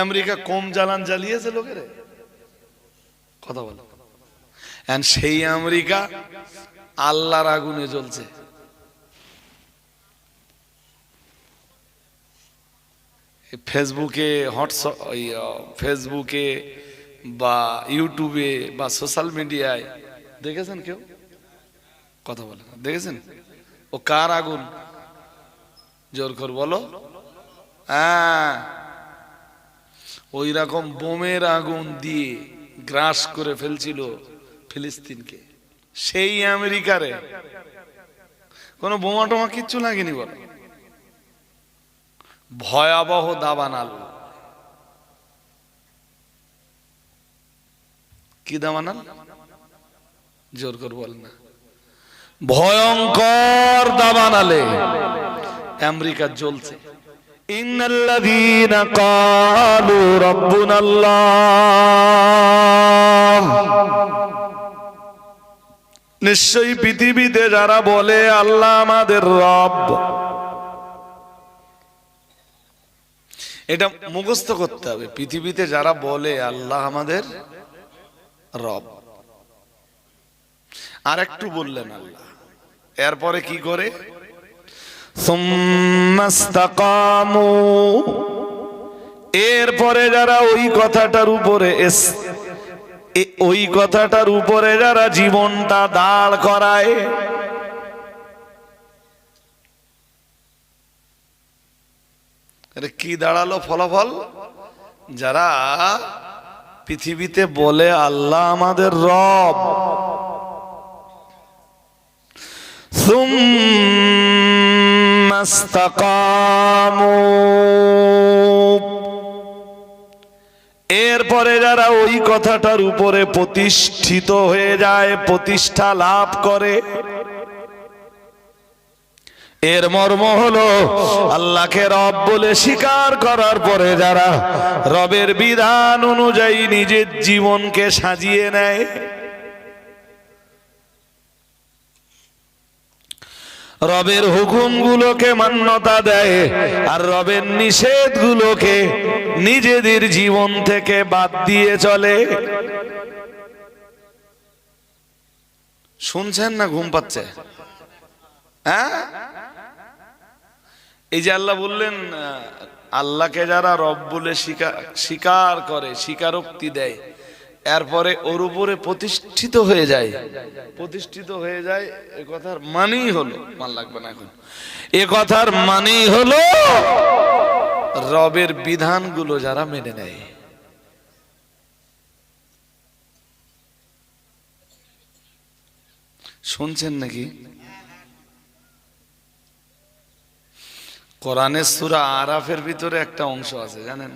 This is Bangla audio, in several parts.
আমেরিকা কম জ্বালান জ্বালিয়েছে লোকেরে। কথা বলো। সেই আমেরিকা আল্লাহর আগুনে জ্বলছে। ফেসবুকে হোয়াটসঅ্যাপ ফেসবুকে বা ইউটিউবে বা সোশ্যাল মিডিয়ায়, দেখেছেন কেউ? কথা বলে দেখেছেন? ও কার আগুন? জোর কর বলো। হ্যাঁ। ওই রকম বোমের আগুন দিয়ে গ্রাস করে ফেলছিল ফিলিস্তিনকে। সেই আমেরিকারে। কোনো বোমা টোমা কিচ্ছু লাগেনি বলো। ভয়াবহ দাবানাল। কি দাবানাল? জোর করে বল না। ভয়ঙ্কর দাবানালে আমেরিকা জ্বলছে। ইন্নাল্লাযীনা ক্বালু রাব্বুনাল্লাহ। নিশ্চয়ই পৃথিবীতে যারা বলে, আল্লাহ আমাদের রব। এটা মুখস্থ করতে হবে। পৃথিবীতে যারা বলে, আল্লাহ আমাদের রব। আর একটু বললেন আল্লাহ। এরপরে কি করে? সুমস্তকামু এরপরে যারা ওই কথাটার উপরে ওই কথাটার উপরে যারা জীবনটা দাঁড় করায় কি দাঁড়াল ফলাফল? যারা পৃথিবীতে বলে আল্লাহ আমাদের রব। সুম এরপরে যারা ওই কথাটার উপরে প্রতিষ্ঠিত হয়ে যায়, প্রতিষ্ঠা লাভ করে, এর মর্ম হলো আল্লাহকে রব বলে স্বীকার করার পরে যারা রবের বিধান অনুযায়ী নিজের জীবনকে সাজিয়ে নেয় রবের হুকুমগুলোকে মান্যতা দেয় আর রবের নিষেধগুলোকে নিজেদের জীবন থেকে বাদ দিয়ে চলে। শুনছেন না ঘুম পাচ্ছে? হ্যাঁ? এই যে আল্লাহ বললেন আল্লাহকে যারা রব বলে স্বীকার স্বীকার করে, স্বীকারোক্তি দেয় এরপরে ওর উপরে প্রতিষ্ঠিত হয়ে যায়। প্রতিষ্ঠিত হয়ে যায়, এ কথার মানেই হলো, মান লাগবে না এখন। এ কথার মানেই হলো, রবের বিধানগুলো যারা মেনে নেয়। শুনছেন নাকি? কোরআনের সুরা আরাফের ভিতরে একটা অংশ আছে, জানেন?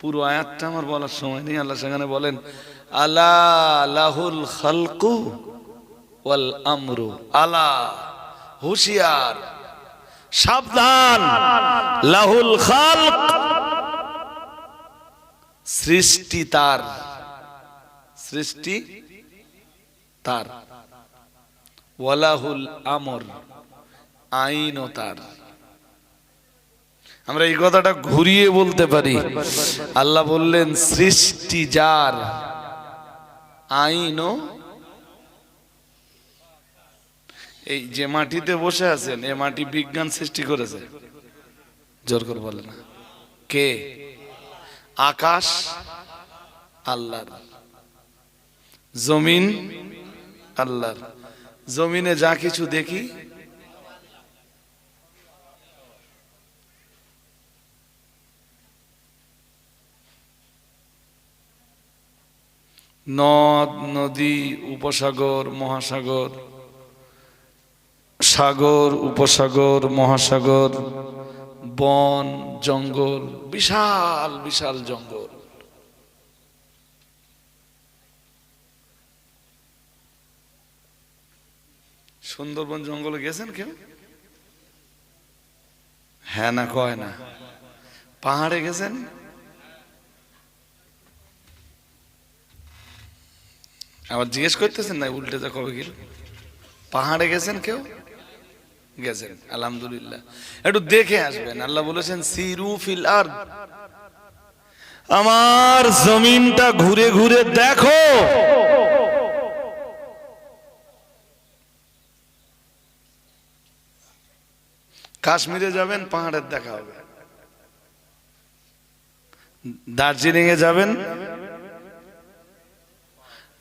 পুরো আয়াতটা আমার বলার সময় নেই, আল্লাহ সেখানে বলেন, আলা লাহুল খালকু ওয়াল আমরু। আলা, হুশিয়ার, সাবধান। লাহুল খালক সৃষ্টি তার সৃষ্টি তার। ওয়ালাহুল আমর, আইনও তার। আমরা এই কথাটা ঘুরিয়ে বলতে পারি। আল্লাহ বললেন সৃষ্টি যার আইনও এই যে মাটিতে বসে আছেন এ মাটি বিজ্ঞান সৃষ্টি করেছে। জোর করে বলে না। কে? আকাশ আল্লাহর। জমিন আল্লাহর। জমিনে যা কিছু দেখি নদ, নদী, উপসাগর, মহাসাগর, সাগর, উপসাগর, মহাসাগর, বন, জঙ্গল, বিশাল বিশাল জঙ্গল। সুন্দরবন জঙ্গলে গেছেন কেউ? হ্যাঁ না, কয় না? পাহাড়ে গেছেন? আবার জিজ্ঞেস করতেছেন না, উল্টে যা কবে গেল? পাহাড়ে গেছেন কেউ? গেছেন, আলহামদুলিল্লাহ। একটু দেখে আসবেন, আল্লাহ বলেছেন, সিরু ফিল আর আমার জমিনটা ঘুরে ঘুরে দেখো। কাশ্মীরে যাবেন, পাহাড়ের দেখা হবে। দার্জিলিং এ যাবেন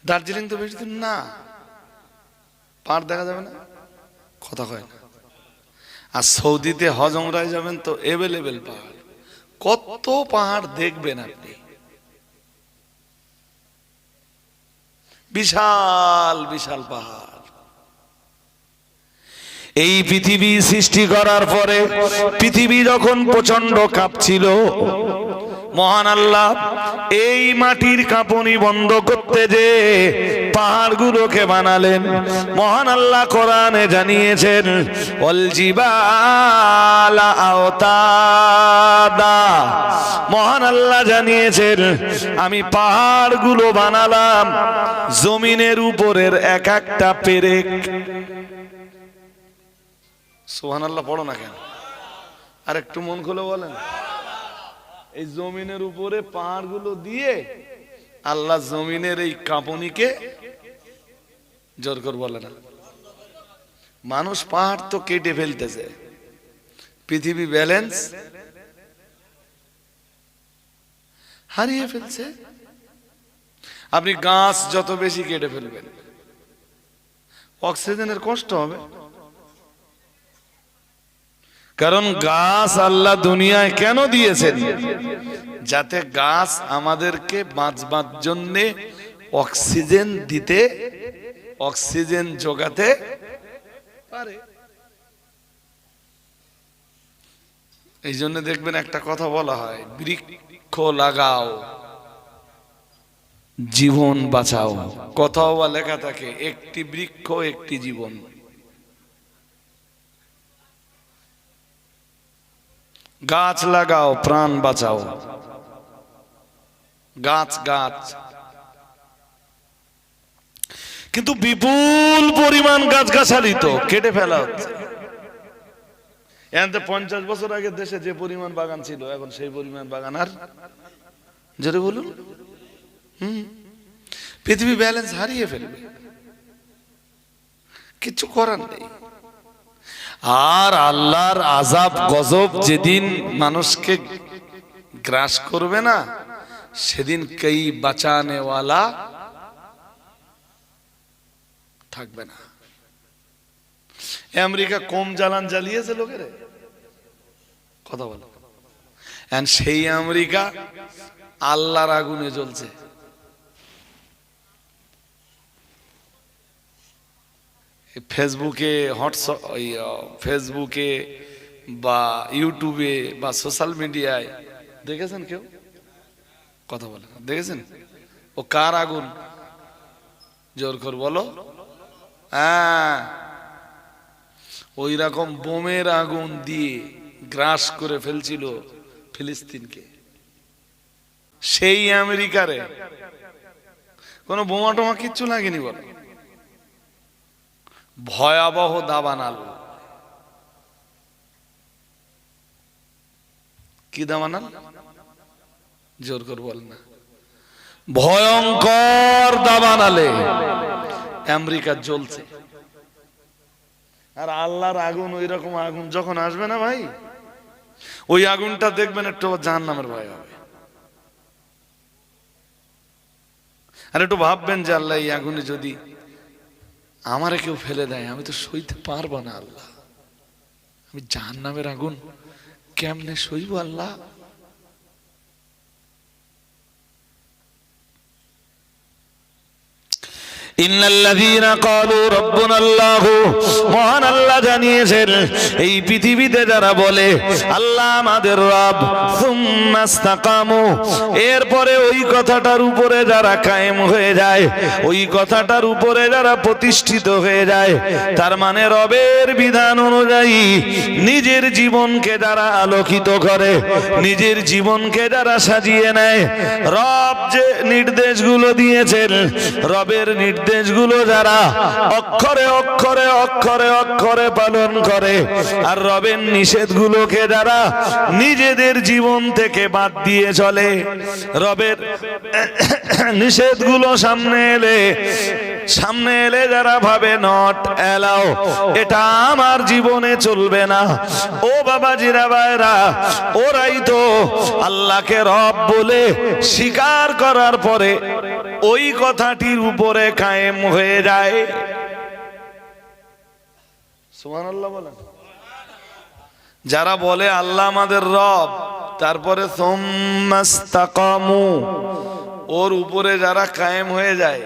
দার্জিলিং তো বেশি দূর না। পাহাড় দেখা যাবে না? কথা কয় না। আর সৌদিতে হজ ওমরায় যাবেন তো এভেলেবেল পাহাড়। কত পাহাড় দেখবেন আপনি? বিশাল বিশাল পাহাড়। এই পৃথিবী সৃষ্টি করার পরে পৃথিবী যখন প্রচণ্ড কাঁপছিল মহান আল্লাহ, এই মাটির কাঁপনি বন্ধ করতে যে পাহাড়গুলোকে বানালেন, মহান আল্লাহ কোরআনে জানিয়েছেন অল জিবালা আওতাদা। মহান আল্লাহ জানিয়েছেন, আমি পাহাড়গুলো বানালাম, জমিনের উপরের এক একটা পেরেক। সোহান আল্লাহ পড়ো না কেন? আর একটু মন খুলে বলেন। এই জমিনের উপরে পাহাড়গুলো দিয়ে আল্লাহ জমিনের এই কাঁপনিকে জোর কর বলে না। মানুষ পাহাড় তো কেটে ফেলতেছে। পৃথিবী ব্যালেন্স হারিয়ে ফেলছে। আপনি গাছ যত বেশি কেটে ফেলবেন, অক্সিজেনের কষ্ট হবে। কারণ গাছ আল্লাহ দুনিয়ায় কেন দিয়েছেন? যাতে গাছ আমাদেরকে বাঁচবার জন্য অক্সিজেন দিতে, অক্সিজেন যোগাতে পারে। এই জন্য দেখবেন একটা কথা বলা হয়, বৃক্ষ লাগাও, জীবন বাঁচাও। কথাও বা লেখা থাকে, একটি বৃক্ষ, একটি জীবন। গাছ লাগাও, প্রাণ বাঁচাও। গাছ গাছ। কিন্তু বিপুল পরিমাণ গাছ গাছালি তো, কেটে ফেলা হচ্ছে। এতে পঞ্চাশ বছর আগে দেশে যে পরিমাণ বাগান ছিল, এখন সেই পরিমাণ বাগান আর জোরে বলুন। হুম? পৃথিবী ব্যালেন্স হারিয়ে ফেলবে। কিছু করার নেই। আর আল্লাহর আজাব গজব যেদিন মানুষকে গ্রাস করবে না, সেদিন কেই বাঁচানেওয়ালা থাকবে না। আমেরিকা কম জ্বালান জ্বালিয়েছে লোকেরে। কথা বলো। সেই আমেরিকা আল্লাহর আগুনে জ্বলছে। ফেসবুকে হোয়াটসঅ্যাপ ফেসবুকে বা ইউটিউবে বা সোশ্যাল মিডিয়ায়, দেখেছেন কেউ? কথা বলে দেখেছেন? ও কার আগুন? জোর কর বলো। হ্যাঁ। ওই রকম বোমের আগুন দিয়ে গ্রাস করে ফেলছিল ফিলিস্তিনকে। সেই আমেরিকারে কোনো বোমা টোমা কিচ্ছু লাগেনি বলো। ভয়াবহ দাবান আলু। কি দাবানাল জোর করে বল না। ভয়ঙ্কর দাবানালে আমেরিকা জ্বলছে। আর আল্লাহর আগুন ওই রকম আগুন যখন আসবে না ভাই, ওই আগুনটা দেখবেন একটু জাহান নামের ভয় হবে। আর একটু ভাববেন যে আল্লাহ এই আগুনে যদি আমারে কেউ ফেলে দেয়, আমি তো সইতে পারব না, আল্লাহ। আমি জাহান নামের আগুন কেমনে সইব, আল্লাহ? মহান আল্লাহ জানিয়েছেন, এই পৃথিবীতে যারা বলে, আল্লাহ আমাদের রব এরপরে ওই কথাটার উপরে যারা কায়েম হয়ে যায়, ওই কথাটার উপরে যারা প্রতিষ্ঠিত হয়ে যায়, তার মানে রবের বিধান অনুযায়ী নিজের জীবনকে যারা আলোকিত করে, নিজের জীবনকে যারা সাজিয়ে নেয়, রব যে নির্দেশগুলো দিয়েছেন, রবের নির্দেশ নির্দেশগুলো যারা অক্ষরে অক্ষরে অক্ষরে অক্ষরে পালন করে, আর রবের নিষেধগুলোকে যারা নিজেদের জীবন থেকে বাদ দিয়ে চলে, রবের নিষেধগুলো সামনে এলে সামনে এলে যারা ভাবে নট এলাও এটা আমার জীবনে চলবে না। ও বাবা জিরা ভাইরা, ওরাই তো আল্লাহকে রব বলে স্বীকার করার পরে ওই কথাটির উপরে কায়েম হয়ে যায়। সুবহানাল্লাহ বলেন। যারা বলে আল্লাহ আমাদের রব, তারপরে ওর উপরে যারা কায়েম হয়ে যায়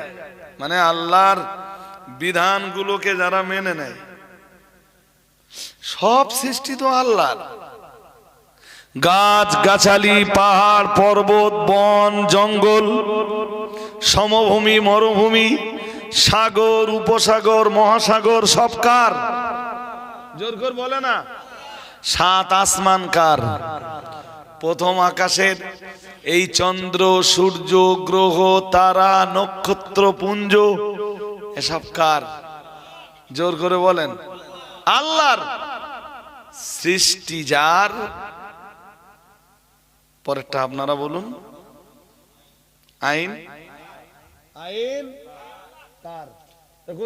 মানে আল্লাহর বিধানগুলোকে যারা মেনে নেয়, সব সৃষ্টি তো আল্লাহর। গাছ গাছালি, পাহাড়, পর্বত, বন, জঙ্গল সমভূমি, মরুভূমি, সাগর, উপসাগর, মহাসাগর, সব কার? জোর করে বলে না। সাত আসমান কার? প্রথম আকাশের এই চন্দ্র, সূর্য, গ্রহ, তারা, নক্ষত্র, পুঞ্জ, এসব কার? জোর করে বলেন। আল্লাহর সৃষ্টি যার? পরেরটা আপনারা বলুন। আইন? আইন, তার।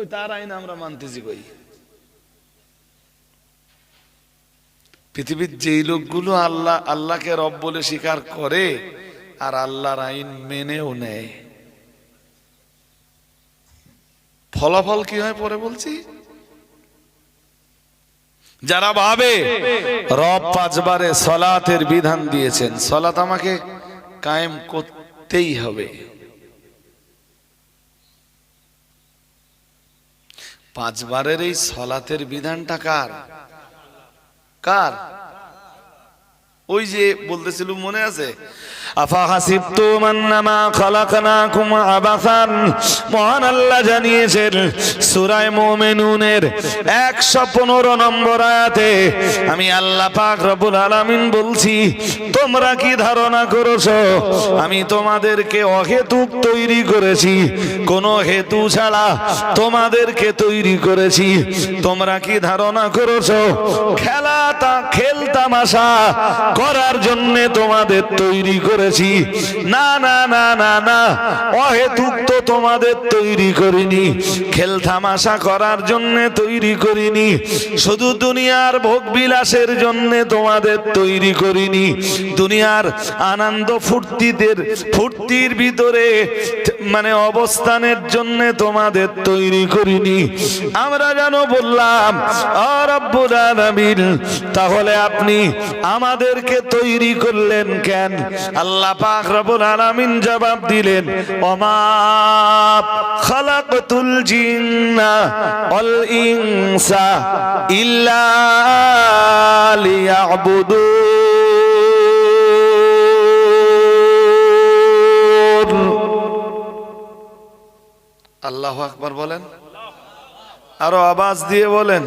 তার আইন আমরা মানতেছি কই? পৃথিবীর যেই লোকগুলো আল্লাহ, আল্লাহকে রব বলে স্বীকার করে, আর আল্লাহর আইন মেনেও নেয়। ফলাফল কি হয় পরে বলছি? যারা ভাবে, রব পাঁচবারে সলাতের বিধান দিয়েছেন সলাত আমাকে কায়েম করতেই হবে। পাঁচবারের এই সলাতের বিধানটা কার? কার? ওই যে বলতেছিল মনে আছে? মহান আল্লাহ জানিয়েছেন সূরা মুমিনুনের 115 নম্বর আমি বলছি, তোমরা কি ধারণা করেছ? আমি তোমাদেরকে অহেতুক তৈরি করেছি। কোনো হেতু ছাড়া তোমাদেরকে তৈরি করেছি। তোমরা কি ধারণা করেছ? খেলা তা, খেল তামাশা করার জন্য তোমাদের তৈরি করেছি। না না না না না, অহেতুক তো তোমাদের তৈরি করিনি। খেল তামাশা করার জন্য তৈরি করিনি। শুধু দুনিয়ার ভোগ বিলাসের জন্য তোমাদের তৈরি করিনি। দুনিয়ার আনন্দ ফুর্তিদের, ফুর্তির ভিতরে মানে অবস্থানের জন্য তোমাদের তৈরি করিনি। আমরা যেন বললাম তাহলে আপনি আমাদেরকে তৈরি করলেন কেন? আল্লাহ আলামিন জবাব দিলেন ইনসা ইল্লা আল্লাহ আকবর বলেন? আরও আওয়াজ দিয়ে বলেন।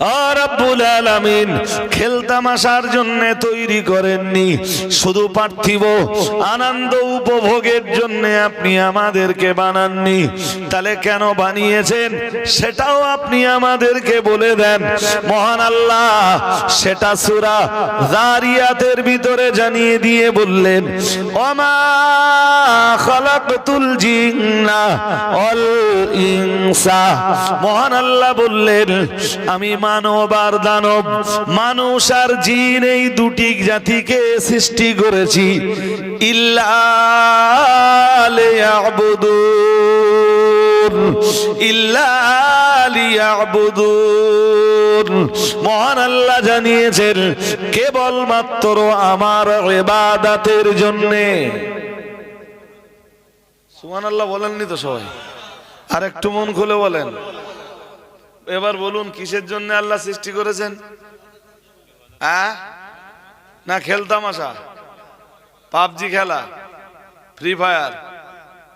আর রব্বুল আলামিন খেলতামাশার জন্য তৈরি করেননি। শুধু পার্থিব আনন্দ উপভোগের জন্য আপনি আমাদেরকে বানাননি। তাহলে কেন বানিয়েছেন? সেটাও আপনি আমাদেরকে বলে দেন। মহান আল্লাহ, সেটা সূরা জারিয়াতের ভিতরে জানিয়ে দিয়ে বললেন, ওমা খালাকতুল জিন্না আল্লাহ বললেন, আমি মানব আর দানব, মানুষ আর জিন এই দুটি জাতিকে সৃষ্টি করেছি। মহান আল্লাহ জানিয়েছেন, কেবলমাত্র আমার ইবাদতের জন্যে। সুবহানাল্লাহ বলেননি তো সবাই? আর একটু মন খুলে বলেন। এবার বলুন, কিসের জন্য আল্লাহ সৃষ্টি করেছেন? আ না খেলতামাশা পাবজি খেলা, ফ্রি ফায়ার,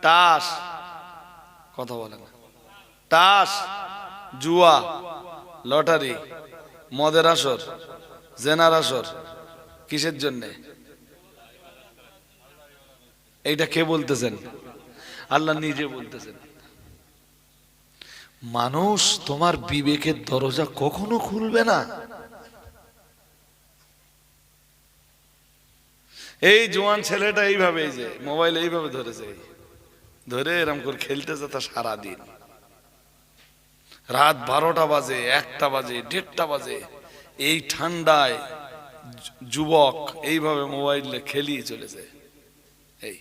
তাস, কথা বলেন তাস, জুয়া, লটারি, মদের আসর, জেনার আসর, কিসের জন্যে? এইটা কে বলতেছেন? আল্লাহ নিজে বলতেছেন। মানুষ তোমার বিবেকের দরজা কখনো খুলবে না। এই জোয়ান ছেলেটা এইভাবে যে, মোবাইল এইভাবে ধরেছে। ধরে এরম করে খেলতেছে তা সারাদিন। রাত বারোটা বাজে, একটা বাজে, দেড়টা বাজে। এই ঠান্ডায় যুবক এইভাবে মোবাইলে খেলিয়ে চলেছে। এই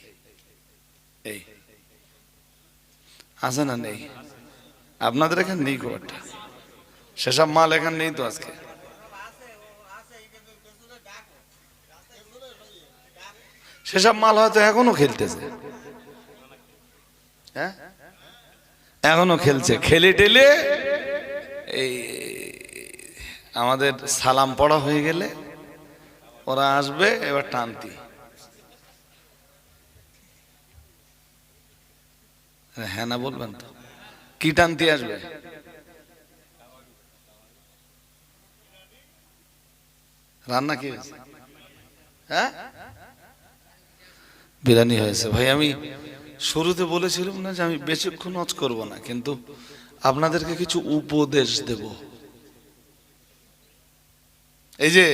এই। আছে না নেই? আপনাদের এখানে নেই খুব একটা সেসব মাল এখানে নেই তো আজকে। সেসব মাল হয়তো এখনও খেলতেছে। হ্যাঁ? এখনও খেলছে। খেলে টেলে এই আমাদের সালাম পড়া হয়ে গেলে ওরা আসবে, এবার টানতি। হ্যাঁ না বলবেন তো। কি টানতি আসবে? রান্না কি হ্যাঁ? বিরিয়ানি হয়েছে। ভাই, আমি শুরুতে বলেছিলাম না যে আমি বেশিক্ষণ নজ করব না, কিন্তু আপনাদেরকে কিছু উপদেশ দেব। এই যে,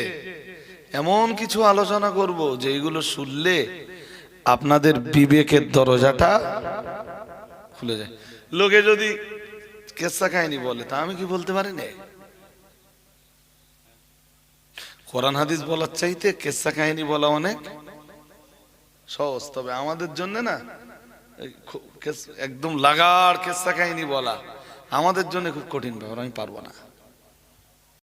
এমন কিছু আলোচনা করব যে এগুলো শুনলে আপনাদের বিবেকের দরজাটা খুলে যায়। লোকে যদি কেসা কাহিনী বলে, তা আমি কি বলতে পারি না? কোরআন হাদিস বলার চাইতে কেসা কাহিনী বলা অনেক সহজ। তবে আমাদের জন্য না একদম লাগার কেসা কাহিনী বলা আমাদের জন্য খুব কঠিন ব্যাপার, আমি পারব না।